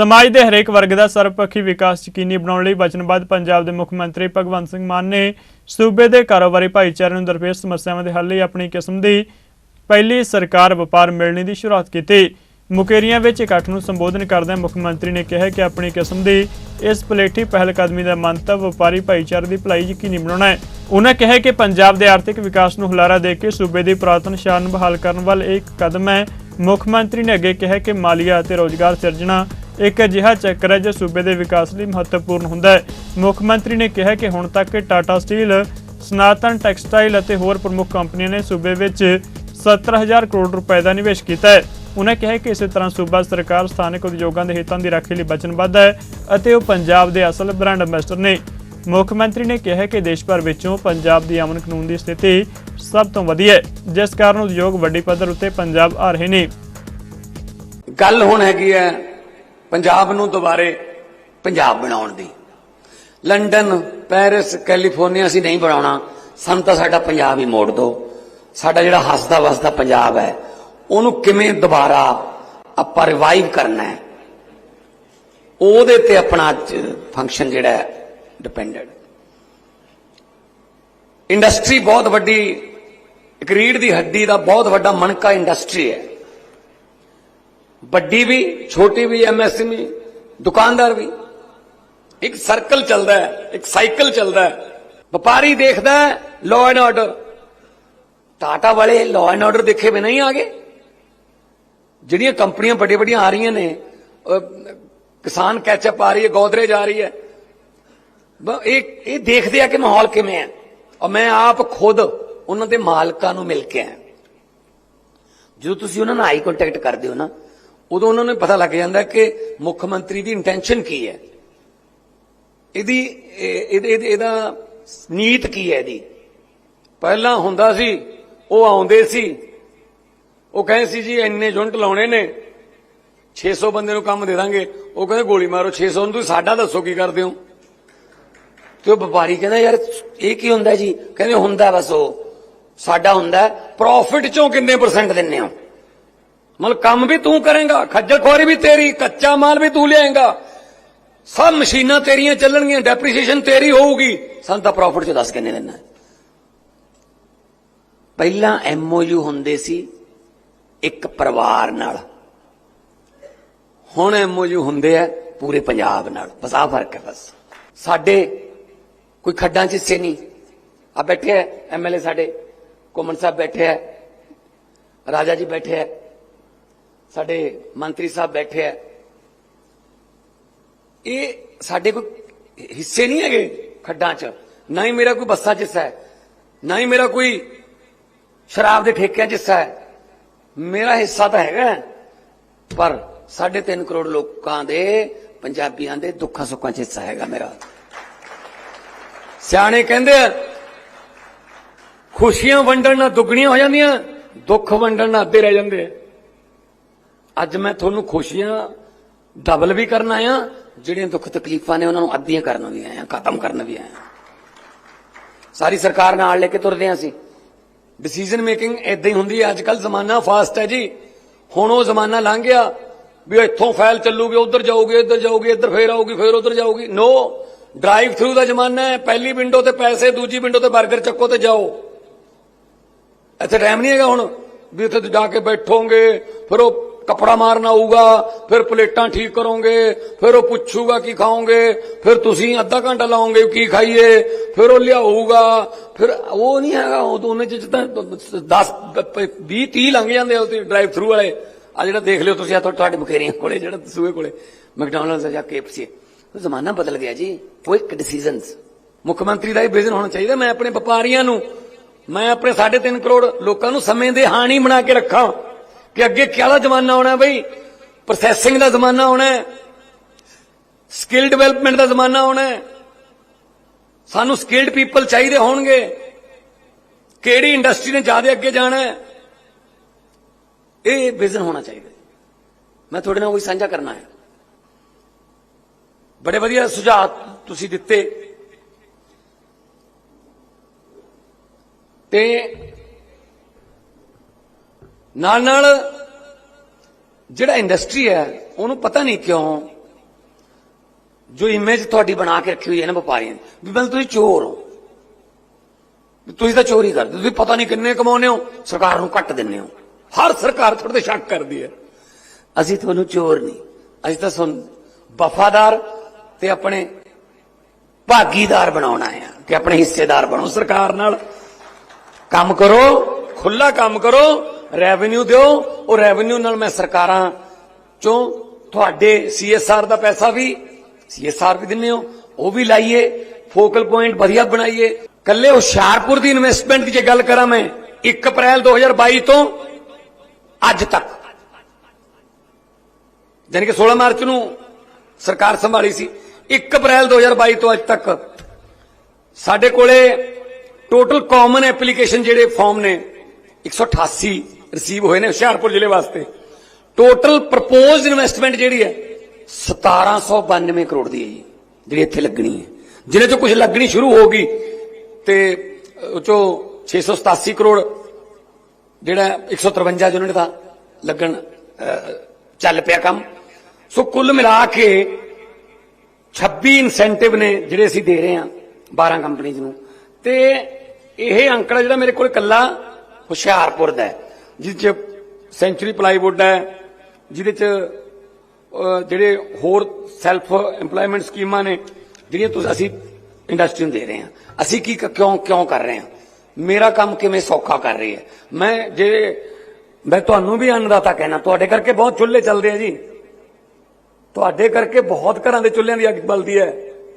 ਸਮਾਜ ਦੇ ਹਰੇਕ ਵਰਗ ਦਾ ਸਰਵਪੱਖੀ ਵਿਕਾਸ ਯਕੀਨੀ ਬਣਾਉਣ ਲਈ ਵਚਨਬੱਧ ਪੰਜਾਬ ਦੇ ਮੁੱਖ ਮੰਤਰੀ ਭਗਵੰਤ ਸਿੰਘ ਮਾਨ ਨੇ ਸੂਬੇ ਦੇ ਕਾਰੋਬਾਰੀ ਭਾਈਚਾਰੇ ਨੂੰ ਦਰਪੇਸ਼ ਸਮੱਸਿਆਵਾਂ ਦੇ ਹੱਲ ਲਈ ਆਪਣੀ ਕਿਸਮ ਦੀ ਪਹਿਲੀ ਸਰਕਾਰ ਵਪਾਰ ਮਿਲਣੀ ਦੀ ਸ਼ੁਰੂਆਤ ਕੀਤੀ। ਮੁਕੇਰੀਆਂ ਵਿੱਚ ਇਕੱਠ ਨੂੰ ਸੰਬੋਧਨ ਕਰਦਿਆਂ ਮੁੱਖ ਮੰਤਰੀ ਨੇ ਕਿਹਾ ਕਿ ਆਪਣੀ ਕਿਸਮ ਦੀ ਇਸ ਪਲੇਠੀ ਪਹਿਲ ਕਦਮੀ ਦਾ ਮੰਤਵ ਵਪਾਰੀ ਭਾਈਚਾਰੇ ਦੀ ਭਲਾਈ ਯਕੀਨੀ ਬਣਾਉਣਾ ਹੈ। ਉਹਨਾਂ ਕਿਹਾ ਕਿ ਪੰਜਾਬ ਦੇ ਆਰਥਿਕ ਵਿਕਾਸ ਨੂੰ ਹੁਲਾਰਾ ਦੇ ਕੇ ਸੂਬੇ ਦੀ ਪੁਰਾਤਨ ਸ਼ਾਨ ਬਹਾਲ ਕਰਨ ਵੱਲ ਇਹ ਇੱਕ ਕਦਮ ਹੈ। ਮੁੱਖ ਮੰਤਰੀ ਨੇ ਅੱਗੇ ਕਿਹਾ ਕਿ ਮਾਲੀਆ ਅਤੇ ਰੋਜ਼ਗਾਰ ਸਿਰਜਣਾ ਇੱਕ ਅਜਿਹਾ ਚੱਕਰ ਹੈ ਜੋ ਸੂਬੇ ਦੇ ਵਿਕਾਸ ਲਈ ਮਹੱਤਵਪੂਰਨ ਹੁੰਦਾ ਹੈ। ਮੁੱਖ ਮੰਤਰੀ ਨੇ ਕਿਹਾ ਕਿ ਹੁਣ ਤੱਕ ਟਾਟਾ ਸਟੀਲ, ਸਨਾਤਨ ਟੈਕਸਟਾਈਲ ਅਤੇ ਹੋਰ ਪ੍ਰਮੁੱਖ ਕੰਪਨੀਆਂ ਨੇ ਸੂਬੇ ਵਿੱਚ 70000 ਕਰੋੜ ਰੁਪਏ ਦਾ ਨਿਵੇਸ਼ ਕੀਤਾ ਹੈ। ਉਹਨਾਂ ਕਿਹਾ ਕਿ ਇਸੇ ਤਰ੍ਹਾਂ ਸੂਬਾ ਸਰਕਾਰ ਸਥਾਨਕ ਉਦਯੋਗਾਂ ਦੇ ਹਿੱਤਾਂ ਦੀ ਰਾਖੀ ਲਈ ਵਚਨਬੱਧ ਹੈ ਅਤੇ ਉਹ ਪੰਜਾਬ ਦੇ ਅਸਲ ਬ੍ਰਾਂਡ ਅੰਬੈਸਡਰ ਨੇ। ਮੁੱਖ ਮੰਤਰੀ ਨੇ ਕਿਹਾ ਕਿ ਦੇਸ਼ ਭਰ ਵਿੱਚੋਂ ਪੰਜਾਬ ਦੀ ਅਮਨ ਕਾਨੂੰਨ ਦੀ ਸਥਿਤੀ ਸਭ ਤੋਂ ਵਧੀਆ ਹੈ, ਜਿਸ ਕਾਰਨ ਉਦਯੋਗ ਵੱਡੀ ਪੱਧਰ ਉੱਤੇ ਪੰਜਾਬ ਆ ਰਹੇ ਨੇ। ਗੱਲ ਹੁਣ ਹੈਗੀ ਹੈ ਪੰਜਾਬ ਨੂੰ ਦੁਬਾਰੇ ਪੰਜਾਬ ਬਣਾਉਣ ਦੀ। ਲੰਡਨ, ਪੈਰਿਸ, ਕੈਲੀਫੋਰਨੀਆ ਅਸੀਂ ਨਹੀਂ ਬਣਾਉਣਾ। ਸਾਨੂੰ ਤਾਂ ਸਾਡਾ ਪੰਜਾਬ ਹੀ ਮੋੜ ਦਿਓ। ਸਾਡਾ ਜਿਹੜਾ ਹੱਸਦਾ ਵਸਦਾ ਪੰਜਾਬ ਹੈ, ਉਹਨੂੰ ਕਿਵੇਂ ਦੁਬਾਰਾ ਆਪਾਂ ਰਿਵਾਈਵ ਕਰਨਾ ਹੈ, ਉਹਦੇ ਤੇ ਆਪਣਾ ਅੱਜ ਫੰਕਸ਼ਨ ਜਿਹੜਾ ਹੈ ਡਿਪੈਂਡਡ ਇੰਡਸਟਰੀ ਬਹੁਤ ਵੱਡੀ, ਇੱਕ ਦੀ ਹੱਡੀ ਦਾ ਬਹੁਤ ਵੱਡਾ ਮਣਕਾ ਇੰਡਸਟਰੀ ਹੈ। ਵੱਡੀ ਵੀ, ਛੋਟੀ ਵੀ ਐਮਐਸਐਮਈ ਦੁਕਾਨਦਾਰ ਵੀ। ਇੱਕ ਸਰਕਲ ਚੱਲਦਾ ਹੈ, ਇੱਕ ਸਾਈਕਲ ਚੱਲਦਾ ਹੈ। ਵਪਾਰੀ ਦੇਖਦਾ ਹੈ ਲਾਅ ਐਂਡ ਆਰਡਰ ਟਾਟਾ ਵਾਲੇ ਲਾਅ ਐਂਡ ਆਰਡਰ ਦੇਖੇ ਬਿਨਾਂ ਹੀ ਆ ਗਏ ਜਿਹੜੀਆਂ ਕੰਪਨੀਆਂ ਵੱਡੀਆਂ ਵੱਡੀਆਂ ਆ ਰਹੀਆਂ ਨੇ ਕਿਸਾਨ ਕੈਚਅਪ ਆ ਰਹੀ ਹੈ, ਗੋਦਰੇਜ ਆ ਰਹੀ ਹੈ। ਇਹ ਇਹ ਦੇਖਦੇ ਆ ਕਿ ਮਾਹੌਲ ਕਿਵੇਂ ਹੈ। ਔਰ ਮੈਂ ਆਪ ਖੁਦ ਉਹਨਾਂ ਦੇ ਮਾਲਕਾਂ ਨੂੰ ਮਿਲ ਕੇ ਆਇਆ। ਜਦੋਂ ਤੁਸੀਂ ਉਹਨਾਂ ਨਾਲ ਆਈ ਕੰਟੈਕਟ ਕਰਦੇ ਹੋ ਨਾ ਉਦੋਂ ਉਹਨਾਂ ਨੂੰ ਪਤਾ ਲੱਗ ਜਾਂਦਾ ਕਿ ਮੁੱਖ ਮੰਤਰੀ ਦੀ ਇੰਟੈਂਸ਼ਨ ਕੀ ਹੈ। ਇਹਦੀ, ਇਹ- ਇਹਦਾ ਨੀਤ ਕੀ ਹੈ ਇਹਦੀ? ਪਹਿਲਾਂ ਹੁੰਦਾ ਸੀ, ਉਹ ਆਉਂਦੇ ਸੀ, ਉਹ ਕਹਿੰਦੇ ਸੀ ਜੀ ਇੰਨੇ ਯੂਨਿਟ ਲਾਉਣੇ ਨੇ 600 ਬੰਦੇ ਨੂੰ ਕੰਮ ਦੇ ਦਾਂਗੇ। ਉਹ ਕਹਿੰਦੇ ਗੋਲੀ ਮਾਰੋ 600 ਨੂੰ, ਤੁਸੀਂ ਸਾਡਾ ਦੱਸੋ ਕੀ ਕਰਦੇ ਹੋ। ਤੇ ਉਹ ਵਪਾਰੀ ਕਹਿੰਦਾ, ਯਾਰ, ਇਹ ਕੀ ਹੁੰਦਾ ਜੀ? ਕਹਿੰਦੇ, ਹੁੰਦਾ ਬਸ ਉਹ, ਸਾਡਾ ਹੁੰਦਾ ਪ੍ਰੋਫਿਟ ਚੋਂ ਕਿੰਨੇ ਪਰਸੈਂਟ ਦਿੰਨੇ ਹੋ? ਮਤਲਬ ਕੰਮ ਵੀ ਤੂੰ ਕਰੇਗਾ ਖੱਜਲ ਖੁਆਰੀ ਵੀ ਤੇਰੀ ਕੱਚਾ ਮਾਲ ਵੀ ਤੂੰ ਲਿਆਏਗਾ ਸਭ ਮਸ਼ੀਨਾਂ ਤੇਰੀਆਂ ਚੱਲਣਗੀਆਂ ਡੈਪਰੀਸੀਏਸ਼ਨ ਤੇਰੀ ਹੋਊਗੀ ਸਾਨੂੰ ਤਾਂ ਪ੍ਰੋਫਿਟ ਚ ਦੱਸ ਕਿੰਨੇ ਦਿੰਨਾ ਹੈ। ਪਹਿਲਾਂ ਐਮਓਯੂ ਹੁੰਦੇ ਸੀ ਇੱਕ ਪਰਿਵਾਰ ਨਾਲ ਹੁਣ ਐਮਓਯੂ ਹੁੰਦੇ ਆ ਪੂਰੇ ਪੰਜਾਬ ਨਾਲ ਬਸ ਆਹ ਫ਼ਰਕ ਹੈ ਬਸ ਸਾਡੇ ਕੋਈ ਖੱਡਾਂ ਚ ਹਿੱਸੇ ਨਹੀਂ ਆ ਬੈਠੇ ਆ ਐਮਐਲਏ ਸਾਡੇ ਕੋਮਨ ਸਾਹਿਬ ਬੈਠੇ ਆ ਰਾਜਾ ਜੀ ਬੈਠੇ ਆ ਸਾਡੇ ਮੰਤਰੀ ਸਾਹਿਬ ਬੈਠੇ ਆ। ਇਹ ਸਾਡੇ ਕੋਈ ਹਿੱਸੇ ਨਹੀਂ ਹੈਗੇ ਖੱਡਾਂ 'ਚ। ਨਾ ਹੀ ਮੇਰਾ ਕੋਈ ਬੱਸਾਂ 'ਚ ਹਿੱਸਾ ਹੈ। ਨਾ ਹੀ ਮੇਰਾ ਕੋਈ ਸ਼ਰਾਬ ਦੇ ਠੇਕਿਆਂ 'ਚ ਹਿੱਸਾ ਹੈ। ਮੇਰਾ ਹਿੱਸਾ ਤਾਂ ਹੈਗਾ ਪਰ 3.5 ਕਰੋੜ ਲੋਕਾਂ ਦੇ, ਪੰਜਾਬੀਆਂ ਦੇ ਦੁੱਖਾਂ ਸੁੱਖਾਂ 'ਚ ਹਿੱਸਾ ਹੈਗਾ ਮੇਰਾ। ਸਿਆਣੇ ਕਹਿੰਦੇ ਆ, ਖੁਸ਼ੀਆਂ ਵੰਡਣ ਨਾਲ ਦੁੱਗਣੀਆਂ ਹੋ ਜਾਂਦੀਆਂ, ਦੁੱਖ ਵੰਡਣ ਨਾਲ ਅੱਧੇ ਰਹਿ ਜਾਂਦੇ ਆ। ਅੱਜ ਮੈਂ ਤੁਹਾਨੂੰ ਖੁਸ਼ੀਆਂ ਡਬਲ ਵੀ ਕਰਨ ਆਇਆ, ਜਿਹੜੀਆਂ ਦੁੱਖ ਤਕਲੀਫਾਂ ਨੇ ਉਹਨਾਂ ਨੂੰ ਅੱਧੀਆਂ ਕਰਨ ਵੀ ਆਇਆ, ਖਤਮ ਕਰਨ ਵੀ ਆਇਆ। ਸਾਰੀ ਸਰਕਾਰ ਨਾਲ ਲੈ ਕੇ ਤੁਰਦੇ ਆਂ ਅਸੀਂ। ਡਿਸੀਜਨ ਮੇਕਿੰਗ ਐਦਾਂ ਹੀ ਹੁੰਦੀ ਹੈ ਅੱਜ ਕੱਲ ਜ਼ਮਾਨਾ ਫਾਸਟ ਹੈ ਜੀ। ਹੁਣ ਉਹ ਜ਼ਮਾਨਾ ਲੰਘ ਗਿਆ ਵੀ ਇੱਥੋਂ ਫਾਈਲ ਚੱਲੂਗੀ, ਉਧਰ ਜਾਊਗੀ, ਇੱਧਰ ਜਾਊਗੀ, ਇੱਧਰ ਫੇਰ ਆਊਗੀ, ਫੇਰ ਉਧਰ ਜਾਊਗੀ। ਨੋ ਡਰਾਈਵ ਥਰੂ ਦਾ ਜ਼ਮਾਨਾ ਹੈ, ਪਹਿਲੀ ਵਿੰਡੋ ਤੇ ਪੈਸੇ, ਦੂਜੀ ਵਿੰਡੋ ਤੇ 버ਗਰ ਚੱਕੋ ਤੇ ਜਾਓ। ਇੱਥੇ ਟਾਈਮ ਨਹੀਂ ਹੈਗਾ ਹੁਣ ਵੀ ਉੱਥੇ ਜਾ ਕੇ ਬੈਠੋਗੇ, ਫਿਰ ਉਹ ਕਪੜਾ ਮਾਰਨਾ ਆਊਗਾ, ਫਿਰ ਪਲੇਟਾਂ ਠੀਕ ਕਰੋਗੇ, ਫਿਰ ਉਹ ਪੁੱਛੂਗਾ ਕੀ ਖਾਓਗੇ, ਫਿਰ ਤੁਸੀਂ ਅੱਧਾ ਘੰਟਾ ਲਾਓਗੇ ਕੀ ਖਾਈਏ, ਫਿਰ ਉਹ ਲਿਆਊਗਾ, ਫਿਰ ਉਹ ਨਹੀਂ ਹੈਗਾ, ਉਹ ਤਾਂ ਉਹਨੇ ਚ ਤਾਂ 10 20 30 ਲੰਘ ਜਾਂਦੇ ਆ ਉਹਦੇ ਡਰਾਈਵ ਥਰੂ ਵਾਲੇ। ਆ ਜਿਹੜਾ ਦੇਖ ਲਿਓ ਤੁਸੀਂ ਆ ਤੁਹਾਡੇ ਬਖੇਰੀਆਂ ਕੋਲੇ, ਜਿਹੜਾ ਸੂਏ ਕੋਲੇ ਮੈਕਡੋਨਲਡਸ ਜਾਂ ਕੇਐਫਸੀ ਜ਼ਮਾਨਾ ਬਦਲ ਗਿਆ ਜੀ ਕੁਇਕ ਡਿਸੀਜਨਸ ਮੁੱਖ ਮੰਤਰੀ ਦਾ ਇਹ ਵਿਜ਼ਨ ਹੋਣਾ ਚਾਹੀਦਾ, ਮੈਂ ਆਪਣੇ ਵਪਾਰੀਆਂ ਨੂੰ, ਮੈਂ ਆਪਣੇ 3.5 ਕਰੋੜ ਲੋਕਾਂ ਨੂੰ ਸਮੇਂ ਦੇ ਹਾਣੀ ਬਣਾ ਕੇ ਰੱਖਾਂ। ਕਿ ਅੱਗੇ ਕਿਹੜਾ ਜ਼ਮਾਨਾ ਆਉਣਾ ਬਈ? ਪ੍ਰੋਸੈਸਿੰਗ ਦਾ ਜ਼ਮਾਨਾ ਆਉਣਾ ਸਕਿੱਲ ਡਿਵੈਲਪਮੈਂਟ ਦਾ ਜ਼ਮਾਨਾ ਆਉਣਾ ਸਾਨੂੰ ਸਕਿਲਡ ਪੀਪਲ ਚਾਹੀਦੇ ਹੋਣਗੇ। ਕਿਹੜੀ ਇੰਡਸਟਰੀ ਨੇ ਜ਼ਿਆਦਾ ਅੱਗੇ ਜਾਣਾ ਹੈ? ਇਹ ਵਿਜ਼ਨ ਹੋਣਾ ਚਾਹੀਦਾ ਮੈਂ ਤੁਹਾਡੇ ਨਾਲ ਕੋਈ ਸਾਂਝਾ ਕਰਨਾ ਹੈ। ਬੜੇ ਵਧੀਆ ਸੁਝਾਅ ਤੁਸੀਂ ਦਿੱਤੇ। ਤੇ ਨਾਲ ਨਾਲ ਜਿਹੜਾ ਇੰਡਸਟਰੀ ਹੈ, ਉਹਨੂੰ ਪਤਾ ਨਹੀਂ ਕਿਉਂ ਜੋ ਇਮੇਜ ਤੁਹਾਡੀ ਬਣਾ ਕੇ ਰੱਖੀ ਹੋਈ ਹੈ ਨਾ ਵਪਾਰੀਆਂ ਦੀ, ਵੀ ਬਲ ਤੁਸੀਂ ਚੋਰ ਹੋ। ਤੁਸੀਂ ਤਾਂ ਚੋਰੀ ਕਰਦੇ, ਤੁਸੀਂ ਪਤਾ ਨਹੀਂ ਕਿੰਨੇ ਕਮਾਉਂਦੇ ਹੋ, ਸਰਕਾਰ ਨੂੰ ਕੱਟ ਦਿੰਦੇ ਹੋ। ਹਰ ਸਰਕਾਰ ਤੁਹਾਡੇ ਤੇ ਸ਼ੱਕ ਕਰਦੀ ਹੈ। ਅਸੀਂ ਤੁਹਾਨੂੰ ਚੋਰ ਨਹੀਂ, ਅਸੀਂ ਤਾਂ ਤੁਹਾਨੂੰ ਵਫਾਦਾਰ ਤੇ ਆਪਣੇ ਭਾਗੀਦਾਰ ਬਣਾਉਣਾ ਆ ਕਿ ਆਪਣੇ ਹਿੱਸੇਦਾਰ ਬਣੋ। ਸਰਕਾਰ ਨਾਲ ਕੰਮ ਕਰੋ ਖੁੱਲਾ ਕੰਮ ਕਰੋ ਰੈਵਨਿਊ ਦਿਓ ਉਹ ਰੈਵਨਿਊ ਨਾਲ ਮੈਂ ਸਰਕਾਰਾਂ ਚੋਂ ਤੁਹਾਡੇ ਸੀਐਸਆਰ ਦਾ ਪੈਸਾ ਵੀ ਸੀਐਸਆਰ ਵੀ ਦਿੰਨੇ ਹੋ, ਉਹ ਵੀ ਲਾਈਏ ਫੋਕਲ ਪੁਆਇੰਟ ਵਧੀਆ ਬਣਾਈਏ। ਕੱਲੇ ਹੁਸ਼ਿਆਰਪੁਰ ਦੀ ਇਨਵੈਸਟਮੈਂਟ ਦੀ ਜੇ ਗੱਲ ਕਰਾਂ ਮੈਂ 1 ਅਪ੍ਰੈਲ 2022 ਤੋਂ ਅੱਜ ਤੱਕ। ਜਾਣੀ ਕਿ 16 ਮਾਰਚ ਨੂੰ ਸਰਕਾਰ ਸੰਭਾਲੀ ਸੀ। 1 ਅਪ੍ਰੈਲ 2022 ਤੋਂ ਅੱਜ ਤੱਕ। ਸਾਡੇ ਕੋਲੇ ਟੋਟਲ ਕਾਮਨ ਐਪਲੀਕੇਸ਼ਨ ਜਿਹੜੇ ਫਾਰਮ ਨੇ 188 ਰਿਸੀਵ ਹੋਏ ਨੇ ਹੁਸ਼ਿਆਰਪੁਰ ਜ਼ਿਲ੍ਹੇ ਵਾਸਤੇ। ਟੋਟਲ ਪ੍ਰਪੋਜ਼ਡ ਇਨਵੈਸਟਮੈਂਟ ਜਿਹੜੀ ਹੈ 1792 ਕਰੋੜ ਦੀ ਹੈ ਜੀ, ਜਿਹੜੀ ਇੱਥੇ ਲੱਗਣੀ ਹੈ। ਜਿਹਦੇ ਚੋਂ ਕੁਝ ਲੱਗਣੀ ਸ਼ੁਰੂ ਹੋ ਗਈ ਤੇ ਉਹ ਚੋਂ 687 ਕਰੋੜ ਜਿਹੜਾ 153 ਯੂਨਿਟ ਦਾ ਲੱਗਣ ਚੱਲ ਪਿਆ ਕੰਮ। ਸੋ ਕੁੱਲ ਮਿਲਾ ਕੇ 26 ਇਨਸੈਂਟਿਵ ਨੇ ਜਿਹੜੇ ਅਸੀਂ ਦੇ ਰਹੇ ਹਾਂ 12 ਕੰਪਨੀਆਂ ਨੂੰ। ਤੇ ਇਹ ਅੰਕੜਾ ਜਿਹੜਾ ਮੇਰੇ ਕੋਲ ਇਕੱਲਾ ਹੁਸ਼ਿਆਰਪੁਰ ਦਾ ਹੈ। ਜਿਸ ਚ ਸੈਂਚੁਰੀ ਪਲਾਈਵੁੱਡ ਹੈ, ਜਿਹਦੇ ਚ ਜਿਹੜੇ ਹੋਰ ਸੈਲਫ ਏਮਪਲੋਇਮੈਂਟ ਸਕੀਮਾਂ ਨੇ, ਜਿਹੜੀਆਂ ਤੁਸੀਂ, ਅਸੀਂ ਇੰਡਸਟਰੀ ਨੂੰ ਦੇ ਰਹੇ ਹਾਂ। ਅਸੀਂ ਕੀ ਕਿਉਂ ਕਿਉਂ ਕਰ ਰਹੇ ਹਾਂ? ਮੇਰਾ ਕੰਮ ਕਿਵੇਂ ਸੌਖਾ ਕਰ ਰਹੀ ਹੈ? ਮੈਂ ਜੇ ਮੈਂ ਤੁਹਾਨੂੰ ਵੀ ਅੰਨਦਾਤਾ ਕਹਿਣਾ, ਤੁਹਾਡੇ ਕਰਕੇ ਬਹੁਤ ਚੁੱਲ੍ਹੇ ਚੱਲਦੇ ਆ ਜੀ। ਤੁਹਾਡੇ ਕਰਕੇ ਬਹੁਤ ਘਰਾਂ ਦੇ ਚੁੱਲ੍ਹਿਆਂ ਦੀ ਅੱਗ ਬਲਦੀ ਹੈ।